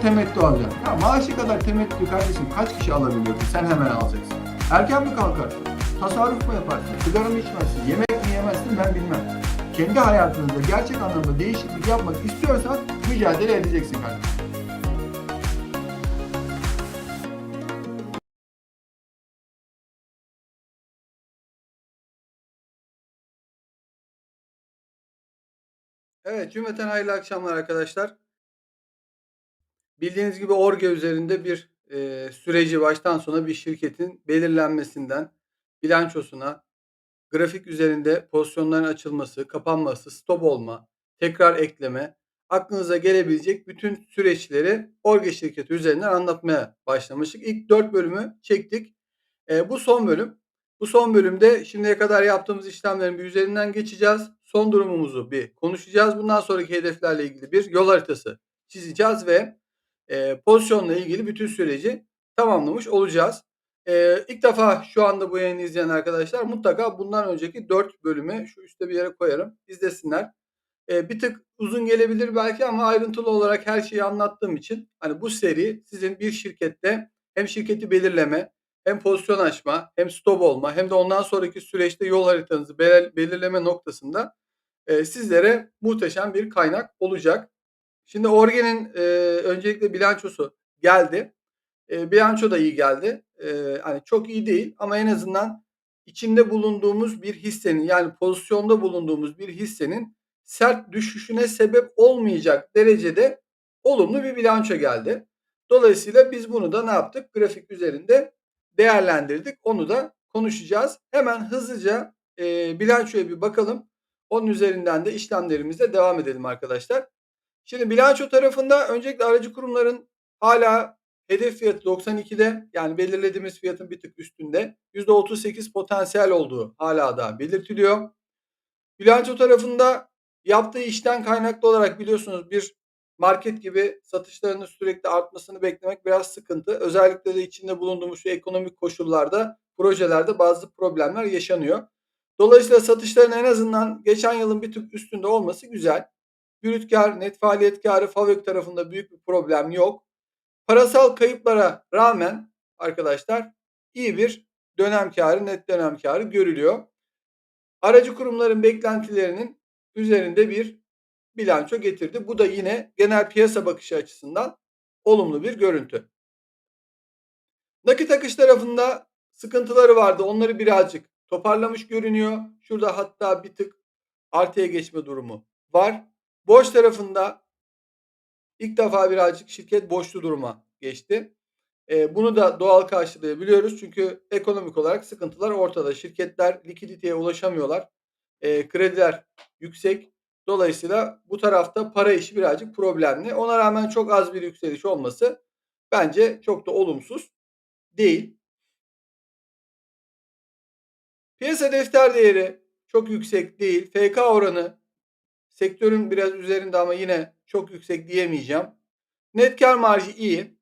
temettü alacağım. Ya maaşı kadar temettü kardeşim kaç kişi alabiliyorsun? Sen hemen alacaksın. Erken mi kalkarsın? Tasarruf mu yaparsın? Sigara mı içmezsin? Yemek mi yemezsin ben bilmem. Kendi hayatınızda gerçek anlamda değişiklik yapmak istiyorsan mücadele edeceksin kardeşim. Evet, cümleten hayırlı akşamlar arkadaşlar. Bildiğiniz gibi Orge üzerinde bir e, süreci baştan sona bir şirketin belirlenmesinden bilançosuna, grafik üzerinde pozisyonların açılması, kapanması, stop olma, tekrar ekleme, aklınıza gelebilecek bütün süreçleri Orge şirketi üzerinden anlatmaya başlamıştık. İlk 4 bölümü çektik. E, bu son bölüm. Bu son bölümde şimdiye kadar yaptığımız işlemlerin bir üzerinden geçeceğiz. Son durumumuzu bir konuşacağız. Bundan sonraki hedeflerle ilgili bir yol haritası çizeceğiz ve e, pozisyonla ilgili bütün süreci tamamlamış olacağız. E, ilk defa şu anda bu yayını izleyen arkadaşlar mutlaka bundan önceki 4 bölümü şu üstte bir yere koyarım. izlesinler. E, bir tık uzun gelebilir belki ama ayrıntılı olarak her şeyi anlattığım için hani bu seri sizin bir şirkette hem şirketi belirleme hem pozisyon açma hem stop olma hem de ondan sonraki süreçte yol haritanızı belir- belirleme noktasında e, sizlere muhteşem bir kaynak olacak. Şimdi Orge'nin e, öncelikle bilançosu geldi. E, bilanço da iyi geldi. E, hani çok iyi değil ama en azından içinde bulunduğumuz bir hissenin yani pozisyonda bulunduğumuz bir hissenin sert düşüşüne sebep olmayacak derecede olumlu bir bilanço geldi. Dolayısıyla biz bunu da ne yaptık? Grafik üzerinde değerlendirdik. Onu da konuşacağız. Hemen hızlıca e, bilançoya bir bakalım. Onun üzerinden de işlemlerimize devam edelim arkadaşlar. Şimdi bilanço tarafında öncelikle aracı kurumların hala hedef fiyatı 92'de yani belirlediğimiz fiyatın bir tık üstünde %38 potansiyel olduğu hala da belirtiliyor. Bilanço tarafında yaptığı işten kaynaklı olarak biliyorsunuz bir market gibi satışlarının sürekli artmasını beklemek biraz sıkıntı. Özellikle de içinde bulunduğumuz şu ekonomik koşullarda projelerde bazı problemler yaşanıyor. Dolayısıyla satışların en azından geçen yılın bir tık üstünde olması güzel. Brüt kar, net faaliyet karı FAVÖK tarafında büyük bir problem yok. Parasal kayıplara rağmen arkadaşlar iyi bir dönem karı, net dönem karı görülüyor. Aracı kurumların beklentilerinin üzerinde bir bilanço getirdi. Bu da yine genel piyasa bakışı açısından olumlu bir görüntü. Nakit akış tarafında sıkıntıları vardı. Onları birazcık toparlamış görünüyor. Şurada hatta bir tık artıya geçme durumu var. Borç tarafında ilk defa birazcık şirket borçlu duruma geçti. E, bunu da doğal karşılayabiliyoruz çünkü ekonomik olarak sıkıntılar ortada. Şirketler likiditeye ulaşamıyorlar. E, krediler yüksek. Dolayısıyla bu tarafta para işi birazcık problemli. Ona rağmen çok az bir yükseliş olması bence çok da olumsuz değil. Piyasa defter değeri çok yüksek değil. FK oranı sektörün biraz üzerinde ama yine çok yüksek diyemeyeceğim. Net kar marjı iyi.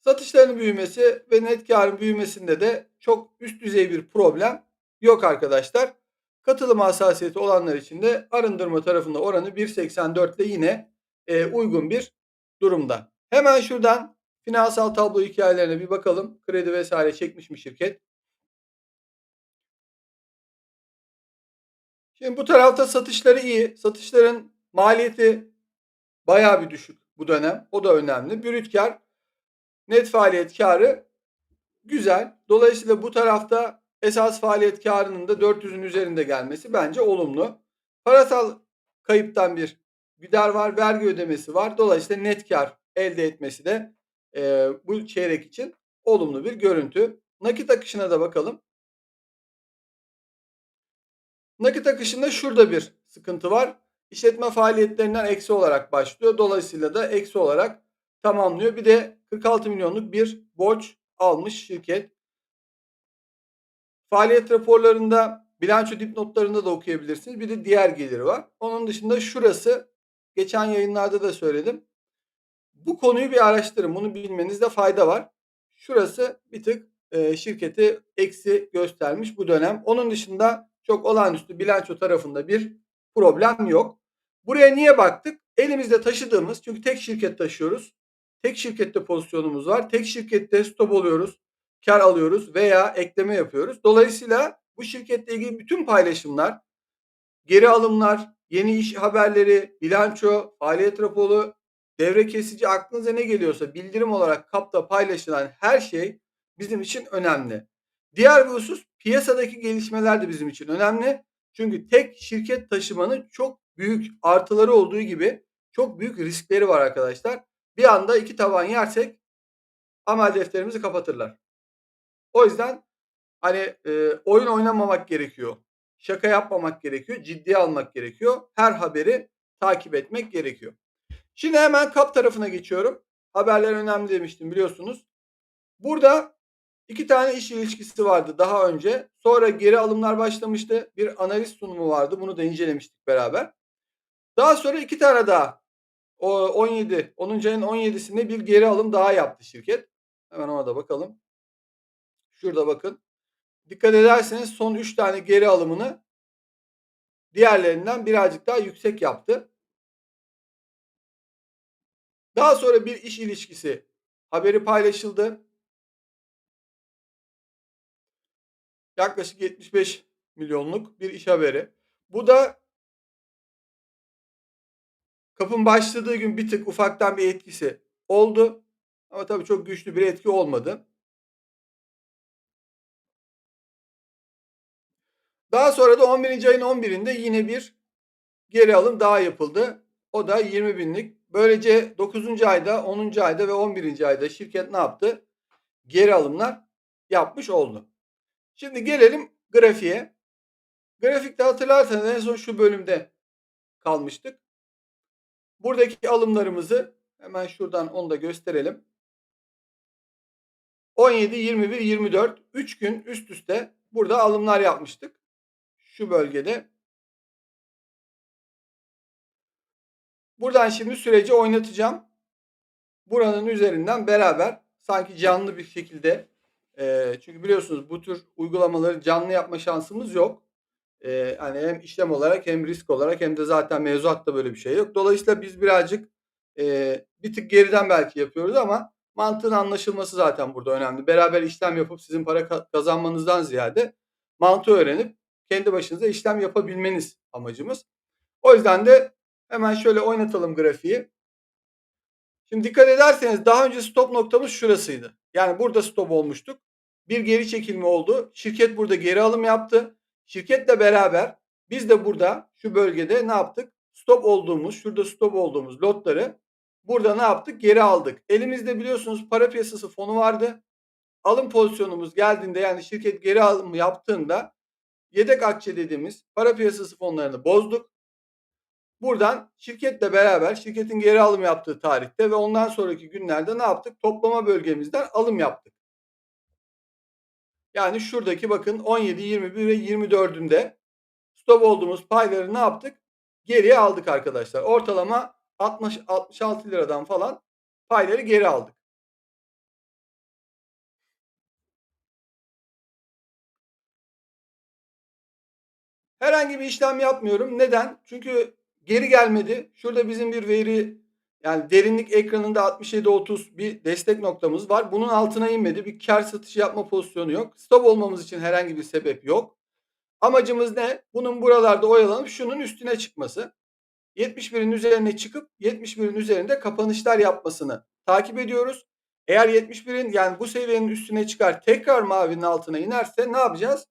Satışların büyümesi ve net karın büyümesinde de çok üst düzey bir problem yok arkadaşlar. Katılım hassasiyeti olanlar için de arındırma tarafında oranı 1.84 ile yine e, uygun bir durumda. Hemen şuradan finansal tablo hikayelerine bir bakalım. Kredi vesaire çekmiş mi şirket? Şimdi bu tarafta satışları iyi. Satışların maliyeti bayağı bir düşük bu dönem. O da önemli. Brüt kar, net faaliyet karı güzel. Dolayısıyla bu tarafta esas faaliyet karının da 400'ün üzerinde gelmesi bence olumlu. Parasal kayıptan bir gider var, vergi ödemesi var. Dolayısıyla net kar elde etmesi de e, bu çeyrek için olumlu bir görüntü. Nakit akışına da bakalım. Nakit akışında şurada bir sıkıntı var. İşletme faaliyetlerinden eksi olarak başlıyor. Dolayısıyla da eksi olarak tamamlıyor. Bir de 46 milyonluk bir borç almış şirket. Faaliyet raporlarında bilanço dipnotlarında da okuyabilirsiniz. Bir de diğer geliri var. Onun dışında şurası geçen yayınlarda da söyledim. Bu konuyu bir araştırın. Bunu bilmenizde fayda var. Şurası bir tık e, şirketi eksi göstermiş bu dönem. Onun dışında çok olağanüstü bilanço tarafında bir problem yok. Buraya niye baktık? elimizde taşıdığımız çünkü tek şirket taşıyoruz. Tek şirkette pozisyonumuz var. Tek şirkette stop oluyoruz, kar alıyoruz veya ekleme yapıyoruz. Dolayısıyla bu şirketle ilgili bütün paylaşımlar, geri alımlar, yeni iş haberleri, bilanço, faaliyet raporu, devre kesici aklınıza ne geliyorsa bildirim olarak kapta paylaşılan her şey bizim için önemli. Diğer bir husus piyasadaki gelişmeler de bizim için önemli. Çünkü tek şirket taşımanın çok büyük artıları olduğu gibi çok büyük riskleri var arkadaşlar. Bir anda iki taban yersek amel defterimizi kapatırlar. O yüzden hani e, oyun oynamamak gerekiyor. Şaka yapmamak gerekiyor. Ciddiye almak gerekiyor. Her haberi takip etmek gerekiyor. Şimdi hemen kap tarafına geçiyorum. Haberler önemli demiştim biliyorsunuz. Burada iki tane iş ilişkisi vardı daha önce. Sonra geri alımlar başlamıştı. Bir analiz sunumu vardı. Bunu da incelemiştik beraber. Daha sonra iki tane daha o 17, 10. ayın 17'sinde bir geri alım daha yaptı şirket. Hemen ona da bakalım. Şurada bakın. Dikkat ederseniz son 3 tane geri alımını diğerlerinden birazcık daha yüksek yaptı. Daha sonra bir iş ilişkisi haberi paylaşıldı. Yaklaşık 75 milyonluk bir iş haberi. Bu da kapın başladığı gün bir tık ufaktan bir etkisi oldu. Ama tabii çok güçlü bir etki olmadı. Daha sonra da 11. ayın 11'inde yine bir geri alım daha yapıldı. O da 20 binlik. Böylece 9. ayda, 10. ayda ve 11. ayda şirket ne yaptı? Geri alımlar yapmış oldu. Şimdi gelelim grafiğe. Grafikte hatırlarsanız en son şu bölümde kalmıştık. Buradaki alımlarımızı hemen şuradan onu da gösterelim. 17, 21, 24 3 gün üst üste burada alımlar yapmıştık. Şu bölgede. Buradan şimdi süreci oynatacağım. Buranın üzerinden beraber sanki canlı bir şekilde e, çünkü biliyorsunuz bu tür uygulamaları canlı yapma şansımız yok. E, hani hem işlem olarak hem risk olarak hem de zaten mevzuatta böyle bir şey yok. Dolayısıyla biz birazcık e, bir tık geriden belki yapıyoruz ama mantığın anlaşılması zaten burada önemli. Beraber işlem yapıp sizin para kazanmanızdan ziyade mantığı öğrenip kendi başınıza işlem yapabilmeniz amacımız. O yüzden de hemen şöyle oynatalım grafiği. Şimdi dikkat ederseniz daha önce stop noktamız şurasıydı. Yani burada stop olmuştuk. Bir geri çekilme oldu. Şirket burada geri alım yaptı. Şirketle beraber biz de burada şu bölgede ne yaptık? Stop olduğumuz, şurada stop olduğumuz lotları burada ne yaptık? Geri aldık. Elimizde biliyorsunuz para piyasası fonu vardı. Alım pozisyonumuz geldiğinde yani şirket geri alım yaptığında yedek akçe dediğimiz para piyasası fonlarını bozduk. Buradan şirketle beraber şirketin geri alım yaptığı tarihte ve ondan sonraki günlerde ne yaptık? Toplama bölgemizden alım yaptık. Yani şuradaki bakın 17, 21 ve 24'ünde stop olduğumuz payları ne yaptık? Geriye aldık arkadaşlar. Ortalama 60 66 liradan falan payları geri aldık. Herhangi bir işlem yapmıyorum. Neden? Çünkü geri gelmedi. Şurada bizim bir veri yani derinlik ekranında 67-30 bir destek noktamız var. Bunun altına inmedi. Bir kar satışı yapma pozisyonu yok. Stop olmamız için herhangi bir sebep yok. Amacımız ne? Bunun buralarda oyalanıp şunun üstüne çıkması. 71'in üzerine çıkıp 71'in üzerinde kapanışlar yapmasını takip ediyoruz. Eğer 71'in yani bu seviyenin üstüne çıkar tekrar mavinin altına inerse ne yapacağız?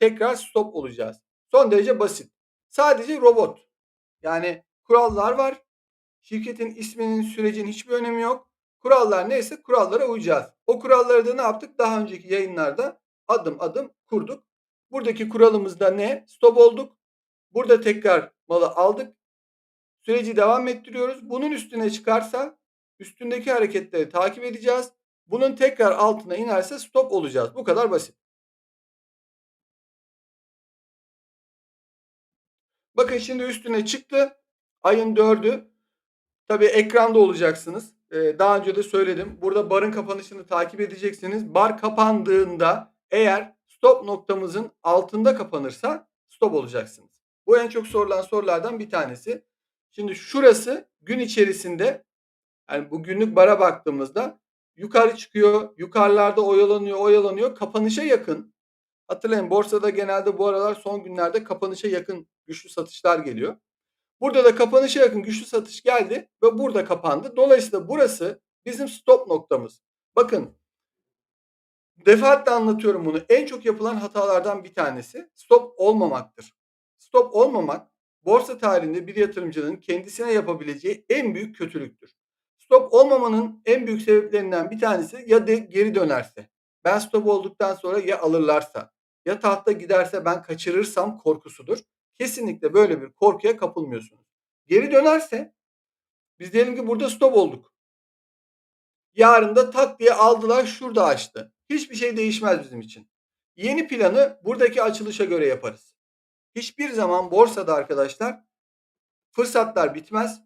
Tekrar stop olacağız. Son derece basit. Sadece robot. Yani kurallar var. Şirketin isminin, sürecin hiçbir önemi yok. Kurallar neyse kurallara uyacağız. O kuralları da ne yaptık? Daha önceki yayınlarda adım adım kurduk. Buradaki kuralımız da ne? Stop olduk. Burada tekrar malı aldık. Süreci devam ettiriyoruz. Bunun üstüne çıkarsa üstündeki hareketleri takip edeceğiz. Bunun tekrar altına inerse stop olacağız. Bu kadar basit. Bakın şimdi üstüne çıktı. Ayın 4'ü. Tabii ekranda olacaksınız. Ee, daha önce de söyledim. Burada barın kapanışını takip edeceksiniz. Bar kapandığında eğer stop noktamızın altında kapanırsa stop olacaksınız. Bu en çok sorulan sorulardan bir tanesi. Şimdi şurası gün içerisinde yani bu günlük bara baktığımızda yukarı çıkıyor, yukarılarda oyalanıyor, oyalanıyor. Kapanışa yakın. Hatırlayın borsada genelde bu aralar son günlerde kapanışa yakın güçlü satışlar geliyor. Burada da kapanışa yakın güçlü satış geldi ve burada kapandı. Dolayısıyla burası bizim stop noktamız. Bakın defaatle anlatıyorum bunu. En çok yapılan hatalardan bir tanesi stop olmamaktır. Stop olmamak borsa tarihinde bir yatırımcının kendisine yapabileceği en büyük kötülüktür. Stop olmamanın en büyük sebeplerinden bir tanesi ya de geri dönerse. Ben stop olduktan sonra ya alırlarsa ya tahta giderse ben kaçırırsam korkusudur. Kesinlikle böyle bir korkuya kapılmıyorsunuz. Geri dönerse biz diyelim ki burada stop olduk. Yarın da tak diye aldılar şurada açtı. Hiçbir şey değişmez bizim için. Yeni planı buradaki açılışa göre yaparız. Hiçbir zaman borsada arkadaşlar fırsatlar bitmez.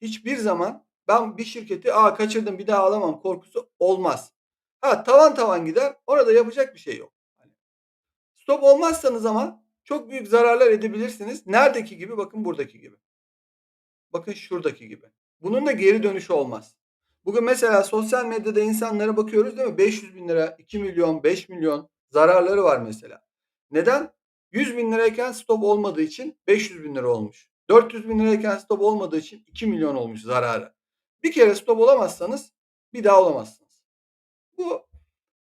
Hiçbir zaman ben bir şirketi aa kaçırdım bir daha alamam korkusu olmaz. Ha tavan tavan gider orada yapacak bir şey yok. Stop olmazsanız ama çok büyük zararlar edebilirsiniz. Neredeki gibi bakın buradaki gibi. Bakın şuradaki gibi. Bunun da geri dönüşü olmaz. Bugün mesela sosyal medyada insanlara bakıyoruz değil mi? 500 bin lira, 2 milyon, 5 milyon zararları var mesela. Neden? 100 bin lirayken stop olmadığı için 500 bin lira olmuş. 400 bin lirayken stop olmadığı için 2 milyon olmuş zararı. Bir kere stop olamazsanız bir daha olamazsınız. Bu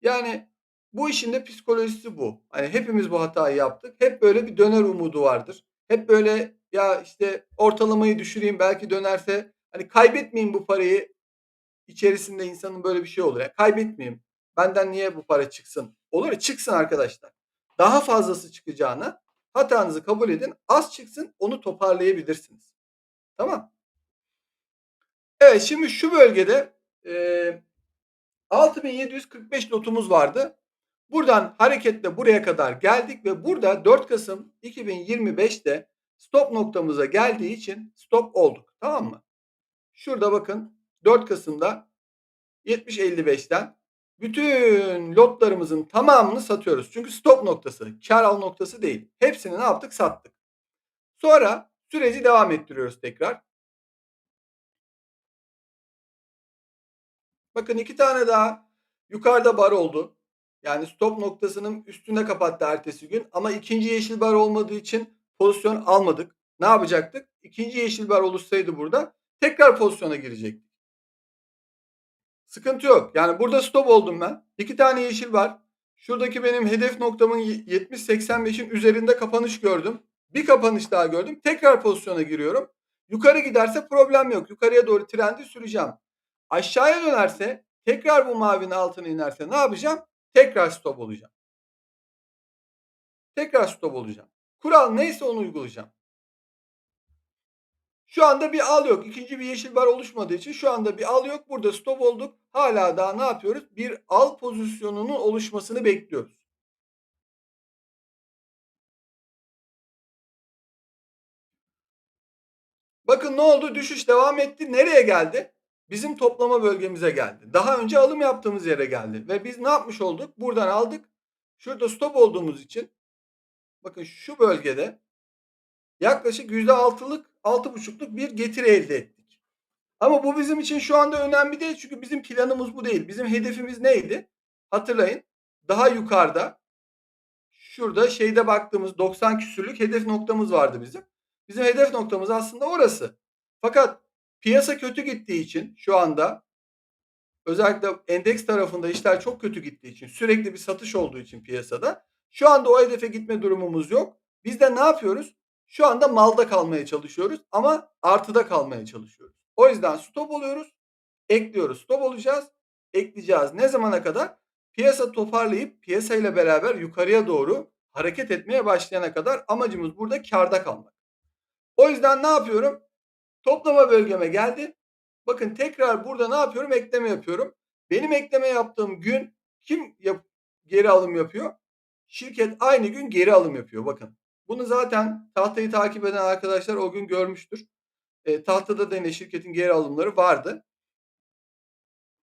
yani bu işin de psikolojisi bu. Hani hepimiz bu hatayı yaptık. Hep böyle bir döner umudu vardır. Hep böyle ya işte ortalamayı düşüreyim belki dönerse hani kaybetmeyeyim bu parayı içerisinde insanın böyle bir şey olur. Ya kaybetmeyeyim. Benden niye bu para çıksın? Olur ya çıksın arkadaşlar. Daha fazlası çıkacağına hatanızı kabul edin. Az çıksın onu toparlayabilirsiniz. Tamam. Evet şimdi şu bölgede e, 6745 notumuz vardı. Buradan hareketle buraya kadar geldik ve burada 4 Kasım 2025'te stop noktamıza geldiği için stop olduk. Tamam mı? Şurada bakın 4 Kasım'da 70.55'ten bütün lotlarımızın tamamını satıyoruz. Çünkü stop noktası, kar al noktası değil. Hepsini ne yaptık? Sattık. Sonra süreci devam ettiriyoruz tekrar. Bakın iki tane daha yukarıda bar oldu. Yani stop noktasının üstünde kapattı ertesi gün. Ama ikinci yeşil bar olmadığı için pozisyon almadık. Ne yapacaktık? İkinci yeşil bar oluşsaydı burada tekrar pozisyona girecektik. Sıkıntı yok. Yani burada stop oldum ben. İki tane yeşil var. Şuradaki benim hedef noktamın 70-85'in üzerinde kapanış gördüm. Bir kapanış daha gördüm. Tekrar pozisyona giriyorum. Yukarı giderse problem yok. Yukarıya doğru trendi süreceğim. Aşağıya dönerse tekrar bu mavinin altına inerse ne yapacağım? Tekrar stop olacağım. Tekrar stop olacağım. Kural neyse onu uygulayacağım. Şu anda bir al yok. İkinci bir yeşil bar oluşmadığı için şu anda bir al yok. Burada stop olduk. Hala daha ne yapıyoruz? Bir al pozisyonunun oluşmasını bekliyoruz. Bakın ne oldu? Düşüş devam etti. Nereye geldi? Bizim toplama bölgemize geldi. Daha önce alım yaptığımız yere geldi. Ve biz ne yapmış olduk? Buradan aldık. Şurada stop olduğumuz için bakın şu bölgede yaklaşık %6'lık 6,5'luk bir getiri elde ettik. Ama bu bizim için şu anda önemli değil. Çünkü bizim planımız bu değil. Bizim hedefimiz neydi? Hatırlayın. Daha yukarıda şurada şeyde baktığımız 90 küsürlük hedef noktamız vardı bizim. Bizim hedef noktamız aslında orası. Fakat piyasa kötü gittiği için şu anda özellikle endeks tarafında işler çok kötü gittiği için sürekli bir satış olduğu için piyasada şu anda o hedefe gitme durumumuz yok. Biz de ne yapıyoruz? Şu anda malda kalmaya çalışıyoruz ama artıda kalmaya çalışıyoruz. O yüzden stop oluyoruz. Ekliyoruz. Stop olacağız. Ekleyeceğiz. Ne zamana kadar? Piyasa toparlayıp piyasayla beraber yukarıya doğru hareket etmeye başlayana kadar amacımız burada karda kalmak. O yüzden ne yapıyorum? Toplama bölgeme geldi. Bakın tekrar burada ne yapıyorum? Ekleme yapıyorum. Benim ekleme yaptığım gün kim yap geri alım yapıyor? Şirket aynı gün geri alım yapıyor. Bakın. Bunu zaten tahtayı takip eden arkadaşlar o gün görmüştür. E, tahtada da yine şirketin geri alımları vardı.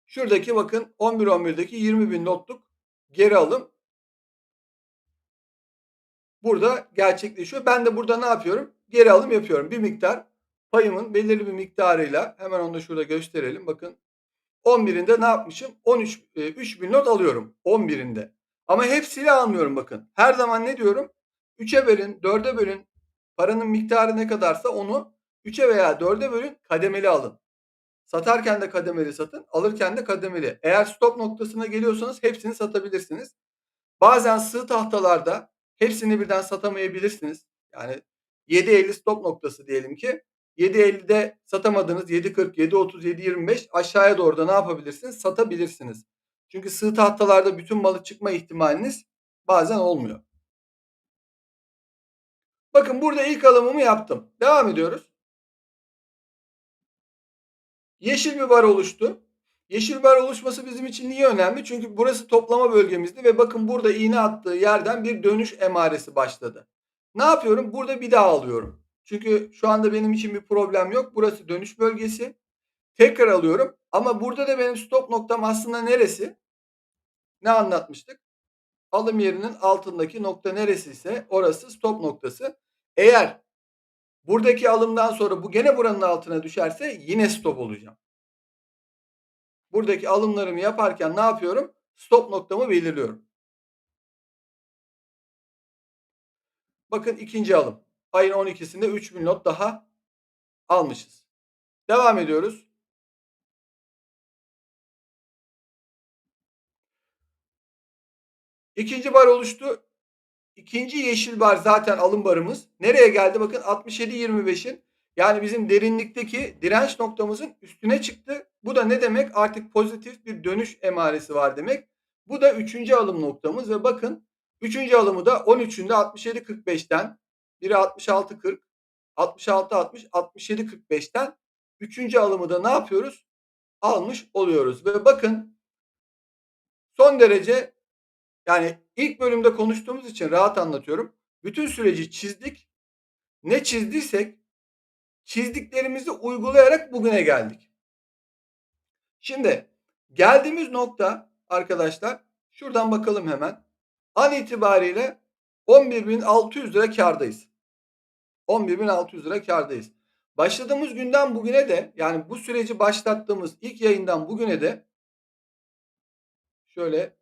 Şuradaki bakın 11-11'deki 20 bin notluk geri alım burada gerçekleşiyor. Ben de burada ne yapıyorum? Geri alım yapıyorum. Bir miktar payımın belirli bir miktarıyla hemen onu da şurada gösterelim. Bakın 11'inde ne yapmışım? 13 e, 3000 not alıyorum 11'inde. Ama hepsiyle almıyorum bakın. Her zaman ne diyorum? 3'e bölün, 4'e bölün. Paranın miktarı ne kadarsa onu 3'e veya 4'e bölün, kademeli alın. Satarken de kademeli satın, alırken de kademeli. Eğer stop noktasına geliyorsanız hepsini satabilirsiniz. Bazen sığ tahtalarda hepsini birden satamayabilirsiniz. Yani 7.50 stop noktası diyelim ki. 7.50'de satamadığınız 7.40, 7.30, 7.25 aşağıya doğru da ne yapabilirsiniz? Satabilirsiniz. Çünkü sığ tahtalarda bütün malı çıkma ihtimaliniz bazen olmuyor. Bakın burada ilk alımımı yaptım. Devam ediyoruz. Yeşil bir bar oluştu. Yeşil bar oluşması bizim için niye önemli? Çünkü burası toplama bölgemizdi ve bakın burada iğne attığı yerden bir dönüş emaresi başladı. Ne yapıyorum? Burada bir daha alıyorum. Çünkü şu anda benim için bir problem yok. Burası dönüş bölgesi. Tekrar alıyorum. Ama burada da benim stop noktam aslında neresi? Ne anlatmıştık? Alım yerinin altındaki nokta neresi ise orası stop noktası. Eğer buradaki alımdan sonra bu gene buranın altına düşerse yine stop olacağım. Buradaki alımlarımı yaparken ne yapıyorum? Stop noktamı belirliyorum. Bakın ikinci alım. Ayın 12'sinde 3000 lot daha almışız. Devam ediyoruz. İkinci bar oluştu. İkinci yeşil bar zaten alım barımız. Nereye geldi? Bakın 67.25'in yani bizim derinlikteki direnç noktamızın üstüne çıktı. Bu da ne demek? Artık pozitif bir dönüş emaresi var demek. Bu da üçüncü alım noktamız ve bakın üçüncü alımı da 13'ünde 67.45'ten biri 66.40 66.60 67.45'ten üçüncü alımı da ne yapıyoruz? Almış oluyoruz ve bakın son derece yani ilk bölümde konuştuğumuz için rahat anlatıyorum. Bütün süreci çizdik. Ne çizdiysek çizdiklerimizi uygulayarak bugüne geldik. Şimdi geldiğimiz nokta arkadaşlar şuradan bakalım hemen. An itibariyle 11.600 lira kardayız. 11.600 lira kardayız. Başladığımız günden bugüne de yani bu süreci başlattığımız ilk yayından bugüne de şöyle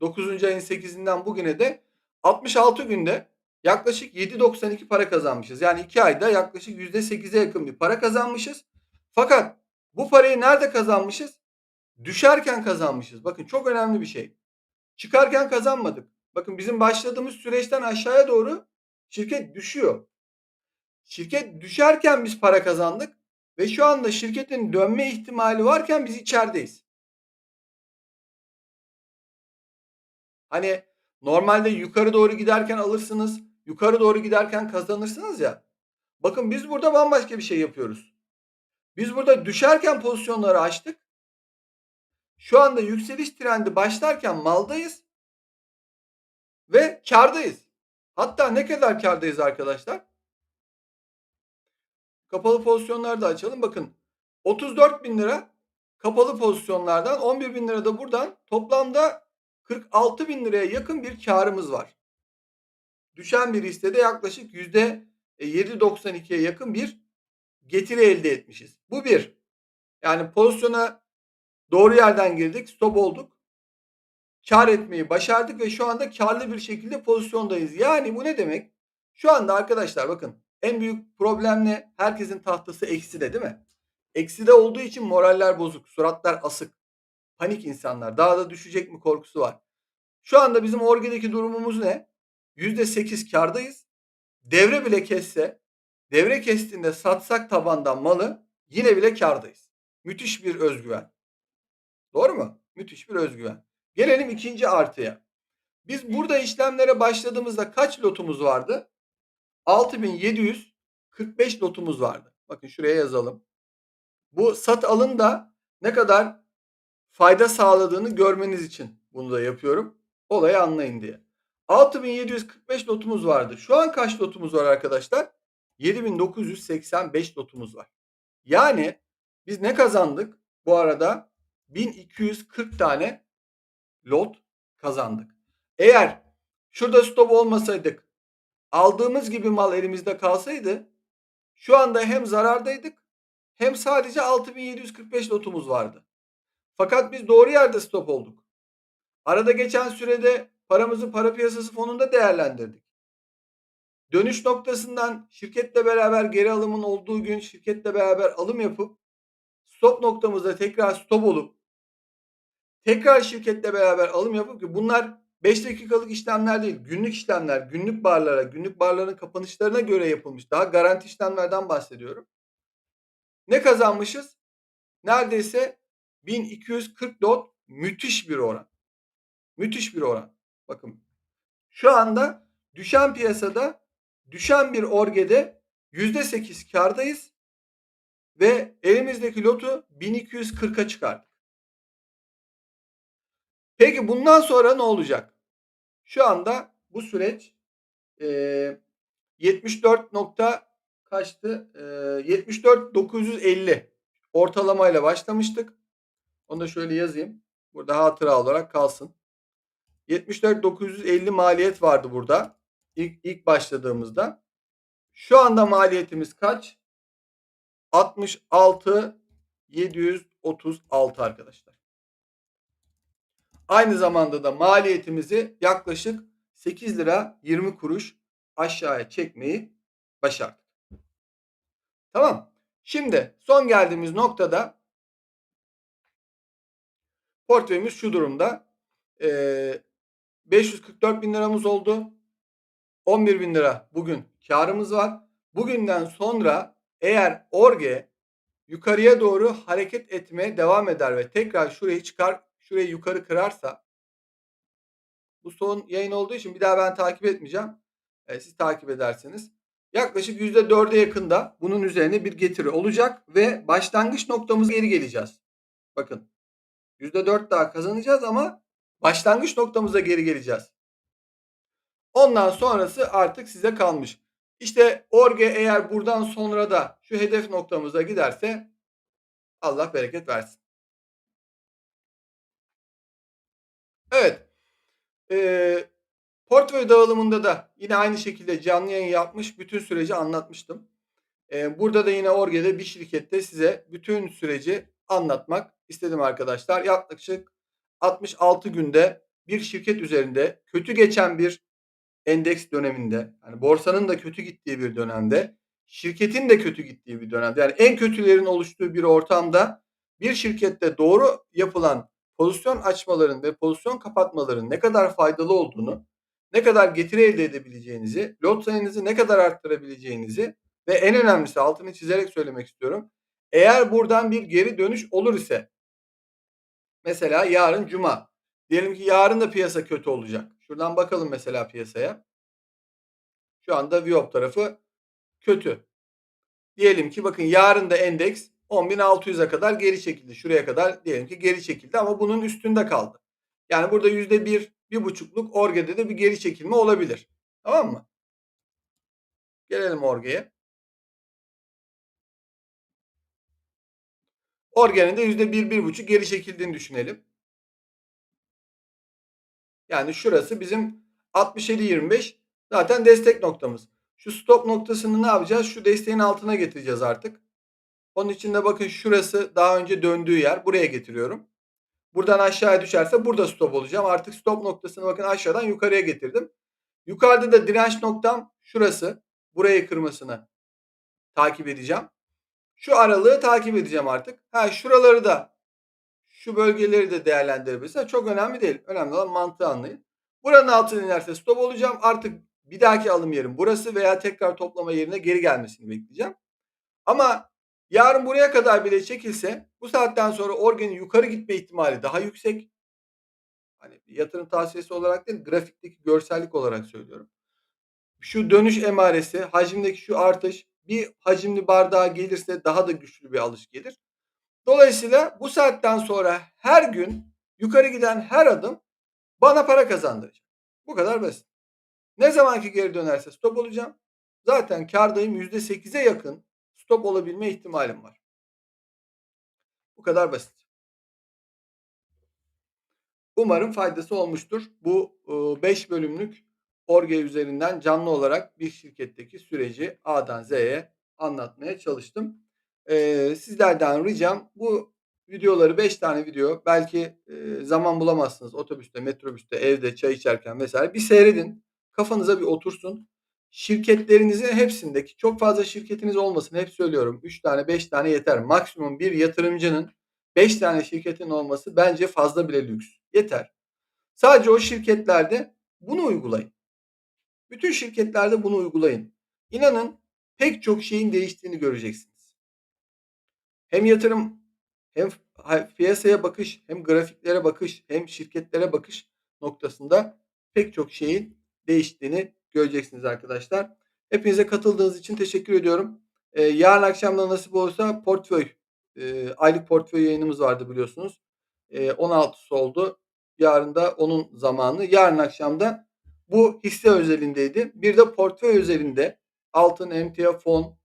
9. ayın 8'inden bugüne de 66 günde yaklaşık 7.92 para kazanmışız. Yani 2 ayda yaklaşık %8'e yakın bir para kazanmışız. Fakat bu parayı nerede kazanmışız? Düşerken kazanmışız. Bakın çok önemli bir şey. Çıkarken kazanmadık. Bakın bizim başladığımız süreçten aşağıya doğru şirket düşüyor. Şirket düşerken biz para kazandık ve şu anda şirketin dönme ihtimali varken biz içerideyiz. Hani normalde yukarı doğru giderken alırsınız, yukarı doğru giderken kazanırsınız ya. Bakın biz burada bambaşka bir şey yapıyoruz. Biz burada düşerken pozisyonları açtık. Şu anda yükseliş trendi başlarken maldayız ve kardayız. Hatta ne kadar kardayız arkadaşlar? Kapalı pozisyonları da açalım. Bakın 34 bin lira kapalı pozisyonlardan 11 bin lira da buradan toplamda 46 bin liraya yakın bir karımız var. Düşen bir hissede yaklaşık %7.92'ye yakın bir getiri elde etmişiz. Bu bir. Yani pozisyona doğru yerden girdik, stop olduk. Kar etmeyi başardık ve şu anda karlı bir şekilde pozisyondayız. Yani bu ne demek? Şu anda arkadaşlar bakın en büyük problem ne? Herkesin tahtası eksi de değil mi? Eksi de olduğu için moraller bozuk, suratlar asık. Panik insanlar. Daha da düşecek mi korkusu var. Şu anda bizim orgedeki durumumuz ne? %8 kardayız. Devre bile kesse, devre kestiğinde satsak tabandan malı yine bile kardayız. Müthiş bir özgüven. Doğru mu? Müthiş bir özgüven. Gelelim ikinci artıya. Biz burada işlemlere başladığımızda kaç lotumuz vardı? 6745 lotumuz vardı. Bakın şuraya yazalım. Bu sat alın da ne kadar fayda sağladığını görmeniz için bunu da yapıyorum. Olayı anlayın diye. 6745 lotumuz vardı. Şu an kaç lotumuz var arkadaşlar? 7985 lotumuz var. Yani biz ne kazandık? Bu arada 1240 tane lot kazandık. Eğer şurada stop olmasaydık aldığımız gibi mal elimizde kalsaydı Şu anda hem zarardaydık hem sadece 6745 lotumuz vardı. Fakat biz doğru yerde stop olduk. Arada geçen sürede paramızı para piyasası fonunda değerlendirdik. Dönüş noktasından şirketle beraber geri alımın olduğu gün şirketle beraber alım yapıp stop noktamızda tekrar stop olup tekrar şirketle beraber alım yapıp ki bunlar 5 dakikalık işlemler değil, günlük işlemler, günlük barlara, günlük barların kapanışlarına göre yapılmış. Daha garanti işlemlerden bahsediyorum. Ne kazanmışız? Neredeyse 1240 lot müthiş bir oran. Müthiş bir oran. Bakın şu anda düşen piyasada düşen bir orgede %8 kardayız ve elimizdeki lotu 1240'a çıkarttık. Peki bundan sonra ne olacak? Şu anda bu süreç e, 74 nokta kaçtı? E, 74 950 ortalamayla başlamıştık. Onu da şöyle yazayım. Burada hatıra olarak kalsın. 74 950 maliyet vardı burada. İlk, ilk başladığımızda. Şu anda maliyetimiz kaç? 66 736 arkadaşlar. Aynı zamanda da maliyetimizi yaklaşık 8 lira 20 kuruş aşağıya çekmeyi başardık. Tamam. Şimdi son geldiğimiz noktada portföyümüz şu durumda. Ee, 544 bin liramız oldu. 11 bin lira bugün karımız var. Bugünden sonra eğer Orge yukarıya doğru hareket etmeye devam eder ve tekrar şurayı çıkar, şurayı yukarı kırarsa bu son yayın olduğu için bir daha ben takip etmeyeceğim. E, siz takip ederseniz. Yaklaşık %4'e yakında bunun üzerine bir getiri olacak ve başlangıç noktamıza geri geleceğiz. Bakın %4 daha kazanacağız ama başlangıç noktamıza geri geleceğiz. Ondan sonrası artık size kalmış. İşte Orge eğer buradan sonra da şu hedef noktamıza giderse Allah bereket versin. Evet. Ee, portföy dağılımında da yine aynı şekilde canlı yayın yapmış bütün süreci anlatmıştım. Ee, burada da yine Orge'de bir şirkette size bütün süreci anlatmak istedim arkadaşlar. Yaklaşık 66 günde bir şirket üzerinde kötü geçen bir endeks döneminde yani borsanın da kötü gittiği bir dönemde şirketin de kötü gittiği bir dönemde yani en kötülerin oluştuğu bir ortamda bir şirkette doğru yapılan pozisyon açmaların ve pozisyon kapatmaların ne kadar faydalı olduğunu, ne kadar getiri elde edebileceğinizi, lot sayınızı ne kadar arttırabileceğinizi ve en önemlisi altını çizerek söylemek istiyorum. Eğer buradan bir geri dönüş olur ise mesela yarın cuma diyelim ki yarın da piyasa kötü olacak. Şuradan bakalım mesela piyasaya. Şu anda Viop tarafı kötü. Diyelim ki bakın yarın da endeks 10.600'e kadar geri çekildi. Şuraya kadar diyelim ki geri çekildi ama bunun üstünde kaldı. Yani burada yüzde bir, bir buçukluk orgede de bir geri çekilme olabilir. Tamam mı? Gelelim orgeye. Orgenin de yüzde bir, bir buçuk geri çekildiğini düşünelim. Yani şurası bizim 67-25 zaten destek noktamız. Şu stop noktasını ne yapacağız? Şu desteğin altına getireceğiz artık. Onun için de bakın şurası daha önce döndüğü yer. Buraya getiriyorum. Buradan aşağıya düşerse burada stop olacağım. Artık stop noktasını bakın aşağıdan yukarıya getirdim. Yukarıda da direnç noktam şurası. Burayı kırmasını takip edeceğim. Şu aralığı takip edeceğim artık. Ha şuraları da şu bölgeleri de değerlendirebilirsin. Çok önemli değil. Önemli olan mantığı anlayın. Buranın altına inerse stop olacağım. Artık bir dahaki alım yerim burası veya tekrar toplama yerine geri gelmesini bekleyeceğim. Ama yarın buraya kadar bile çekilse bu saatten sonra organın yukarı gitme ihtimali daha yüksek. Hani yatırım tavsiyesi olarak değil, grafikteki görsellik olarak söylüyorum. Şu dönüş emaresi, hacimdeki şu artış bir hacimli bardağa gelirse daha da güçlü bir alış gelir. Dolayısıyla bu saatten sonra her gün yukarı giden her adım bana para kazandıracak. Bu kadar basit. Ne zamanki geri dönerse stop olacağım. Zaten kardayım %8'e yakın stop olabilme ihtimalim var. Bu kadar basit. Umarım faydası olmuştur. Bu 5 bölümlük Orge üzerinden canlı olarak bir şirketteki süreci A'dan Z'ye anlatmaya çalıştım. Sizlerden ricam bu videoları 5 tane video belki, zaman bulamazsınız otobüste, metrobüste, evde çay içerken vs. bir seyredin. Kafanıza bir otursun. Şirketlerinizin hepsindeki çok fazla şirketiniz olmasın. Hep söylüyorum 3 tane 5 tane yeter. Maksimum bir yatırımcının 5 tane şirketin olması bence fazla bile lüks. Yeter. Sadece o şirketlerde bunu uygulayın. Bütün şirketlerde bunu uygulayın. İnanın pek çok şeyin değiştiğini göreceksiniz. Hem yatırım hem piyasaya bakış hem grafiklere bakış hem şirketlere bakış noktasında pek çok şeyin değiştiğini göreceksiniz arkadaşlar. Hepinize katıldığınız için teşekkür ediyorum. Eee, yarın akşam da nasip olursa portföy, eee, aylık portföy yayınımız vardı biliyorsunuz. Eee, 16'sı oldu. Yarın da onun zamanı. Yarın akşam da bu hisse özelindeydi. Bir de portföy özelinde altın, emtia, fon,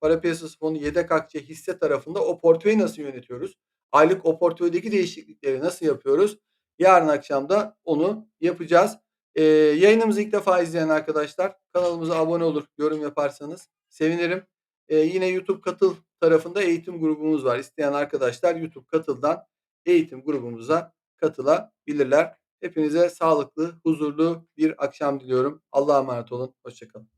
para piyasası fonu, yedek akçe, hisse tarafında o portföyü nasıl yönetiyoruz? Aylık o portföydeki değişiklikleri nasıl yapıyoruz? Yarın akşam da onu yapacağız. Eee, yayınımızı ilk defa izleyen arkadaşlar kanalımıza abone olur, yorum yaparsanız sevinirim. Eee, yine YouTube Katıl tarafında eğitim grubumuz var. İsteyen arkadaşlar YouTube Katıl'dan eğitim grubumuza katılabilirler. Hepinize sağlıklı, huzurlu bir akşam diliyorum. Allah'a emanet olun. Hoşça kalın.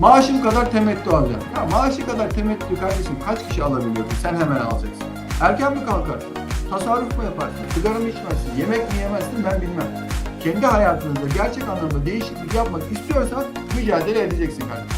Maaşım kadar temettü alacağım. Ya maaşı kadar temettü kardeşim kaç kişi alabiliyor? Sen hemen alacaksın. Erken mi kalkarsın? Tasarruf mu yaparsın? Sigara mı içmezsin? Yemek mi yemezsin ben bilmem. Kendi hayatınızda gerçek anlamda değişiklik yapmak istiyorsan mücadele edeceksin kardeşim.